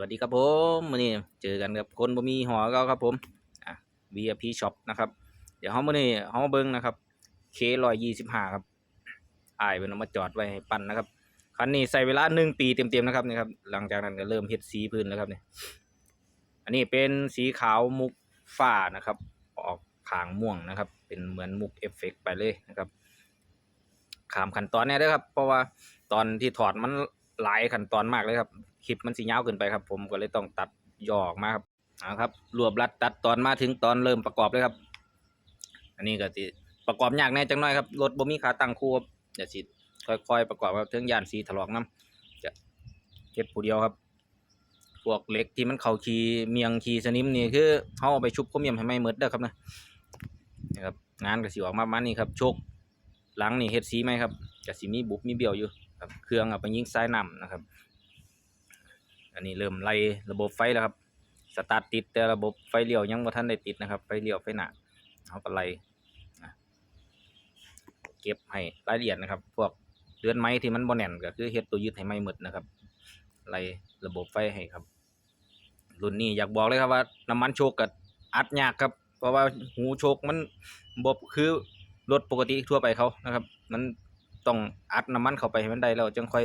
วัสดีครับผมมื้อนี้เจอกันกับคนบ่มีหอเก่าครับผมอะ VIP Shop นะครับ เดี๋ยวเฮามื้อนี้เฮามาเบิ่งนะครับ K125 ครับอ้ายเพิ่นเอามาจอดไว้ให้ปั่นนะครับคันนี้ใช้เวลา 1 ปีเต็มๆนะครับนี่ครับ หลังจากนั้นก็เริ่มเฮ็ดสีพื้นแล้วครับนี่อันนี้เป็นสีขาวมุกฟ้านะครับ ออกขางม่วงนะครับ เป็นเหมือนมุกเอฟเฟกต์ไปเลยนะครับขามขั้นตอนเนี้ยเด้อครับ เพราะว่าตอนที่ถอดมันหลายขั้นตอนมากเลยครับ คลิปมันสิยาวเกินไปครับ ผมก็เลยต้องตัดย่อออกมาครับเอาครับ รวบรัดตัดตอนมาถึงตอนเริ่มประกอบเลยครับ อันนี้ก็สิประกอบยากแน่จังน้อยครับรถบ่มีขาตั้งคู่ครับเดี๋ยวสิค่อยๆประกอบครับถึงย่านสีถลอกน้ำจะเก็บผู้เดียวครับพวกเหล็กที่มันเข้าคีเมียงคีสนิมนี่คือเฮาเอาไปชุบโครเมียมให้ไม้หมดเด้อครับนะนี่ครับงานก็สิออกมาประมาณนี้ครับชคหลังนี่เฮ็ดสีไหมครับก็สิมีบุบมีเบี้ยวอยู่ครับเครื่องเอาไปยิงสายน้ำนะครับ อันนี้เริ่มไล่ระบบไฟแล้วครับ สตาร์ทติดแต่ระบบไฟเลี้ยวยังบ่ทันได้ติดนะครับ ไฟเลี้ยวไฟหน้าเขาก็ไล่เก็บให้รายละเอียดนะครับ พวกเดือนไม้ที่มันบ่แน่นก็คือเฮ็ดตัวยึดให้ไม่หมดนะครับ ไล่ระบบไฟให้ครับ รุ่นนี้อยากบอกเลยครับว่าน้ำมันโชกกับอัดยากครับ เพราะว่าหูโชกมันบบคือรถปกติทั่วไปเขานะครับ มันต้องอัดน้ำมันเข้าไปให้มันได้แล้วจึงค่อย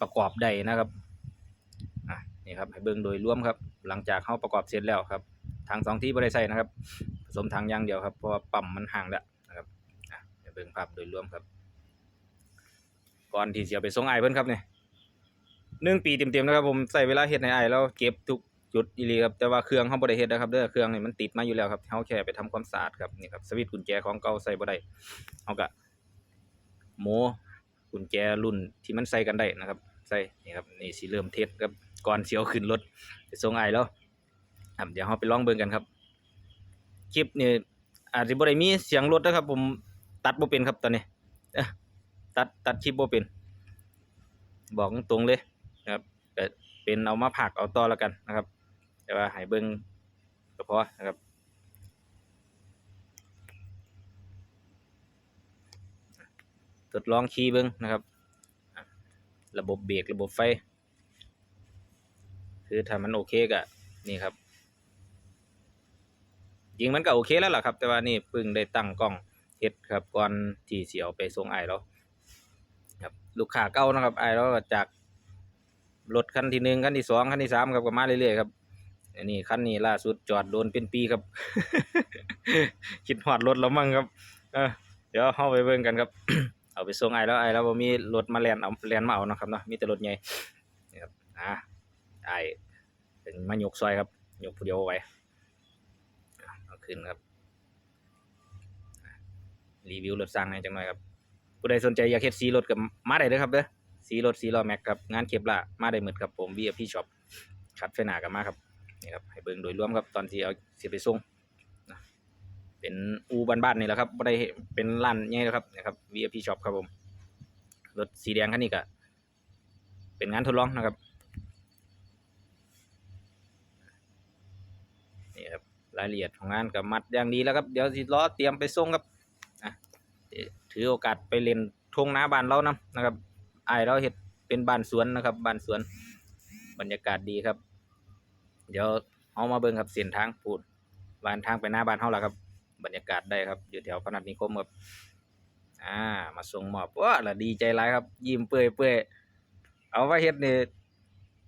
ประกอบได้นะครับ นี่ครับให้เบิ่งโดยรวมครับ หลังจากเข้าประกอบเสร็จแล้วครับทางสองที่บริใส่นะครับ ผสมทางยางเดียวครับเพราะว่าปั๊มมันห่างแล้วนะครับให้เบิ่งภาพโดยรวมครับ ก่อนที่จะเอาไปส่งไอ้เพิ่นครับเนี่ยหนึ่งปีเต็มๆนะครับผมใส่เวลาเฮ็ดในไอ้แล้วเก็บทุกจุดอีลีครับแต่ว่าเครื่องเขาบ่ได้เฮ็ดนะครับเด้อเครื่องนี่มันติดมาอยู่แล้วครับเขาแค่ไปทำความสะอาดครับนี่ครับสวิตช์กุญแจของเก่าใส่บ่ได้เขาก็โมกุญแจรุ่นที่มันใส่กันได้นะครับ ใส่นี่ครับนี่สิเริ่มเทสครับก่อนเสิเอาขึ้นรถไปส่งไอแล้วเดี๋ยวเราไปลองเบิ่งกันครับ คลิปนี่อาจจะบ่ได้มีเสียงรถนะครับ ผมตัดบ่เป็นครับตอนนี้ตัดตัดคลิปบ่เป็น บอกตรงเลยนะครับแต่เป็นเอามาผักเอาต่อแล้วกันนะครับ แต่ว่าให้เบิ่งก็พอนะครับทดลองขี่เบิ่งนะครับ ระบบเบรกระบบไฟ คือถ้ามันโอเคก็นี่ครับ ยิงมันก็โอเคแล้วล่ะครับ แต่ว่านี่เพิ่งได้ตั้งกล้องเฮ็ดครับก่อนที่สิเอาไปส่งไอ้ายแล้วครับลูกค้าเก่านะครับไอ้ายแล้วจากรถคันที่หนึ่งคันที่สองคันที่สามครับก็มาเรื่อยๆครับอันนี้คันนี้ล่าสุดจอดโดนเป็นปีครับ คิดหอดรถแล้วมั้งครับ เออเดี๋ยวเข้าไปเบิ่งกันครับ เอาไปส่งไอ้แล้วไอ้แล้วบ่มีรถมาแลนเอาแลนมาเอานะครับเนาะมีแต่รถใหญ่นี่ครับอ่าไอ้เป็นมายกซอยครับยกผู้เดียวไว้เอาขึ้นครับ รีวิวรถสร้างให้จังหน่อยครับผู้ใดสนใจอยากเฮ็ดสีรถกับมาได้เด้อครับเด้อสีรถสีล้อแม็กครับงานเคปล่ามาได้หมดครับผม VIP Shop คัดไฟหนากันมาครับนี่ครับให้เบิ่งโดยรวมครับตอนที่เอาสิไปส่ง เป็นอูบ้านๆนี่แหละครับไม่ได้เป็นร้านใหญ่แล้วครับนะครับ VIP Shop ครับผมรถสีแดงคันนี้ก็เป็นงานทดลองนะครับนี่ครับรายละเอียดของงานกับมัดอย่างดีแล้วครับ เดี๋ยวสิล้อเตรียมไปส่งครับอะถือโอกาสไปเล่นทงนาบ้านเรานํนะครับไอเราเห็ดเป็นบ้านสวนนะครับบ้านสวนบรรยากาศดีครับ เดี๋ยวเอามาเบิ่งครับเส้นทางพูดบ้านทางไปหน้าบ้านเฮาล่ะครับ บรรยากาศได้ครับ อยู่แถวพนัสนิคมครับอ่า มาส่งมอบว้าละดีใจหลายครับ ยิ้มเปื่อยเปื่อยเอาไว้เฮ็ดนี่ย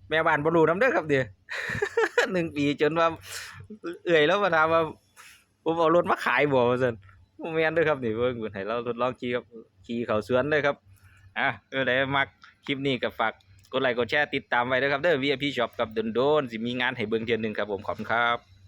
แม่บ้านบ่รู้นำเด้อครับเดี๋ยวหนึ่งปีจนว่า เอื่อยแล้วมาถามว่าผมเอารถมาขายบ่ว่าซั่นบ่แม่นด้อครับนี่เบิ่งเพิ่นให้เราทดลองขี่ครับขี่เขาสวนเด้ครับอะเออได้มักคลิปนี้ก็ฝากกดไลค์กดแชร์ติดตามไว้ด้อครับเด้อ VIP Shop กับโดนๆสิมีงานให้เบิ่งเทื่อหนึ่งครับผมขอบคุณครับ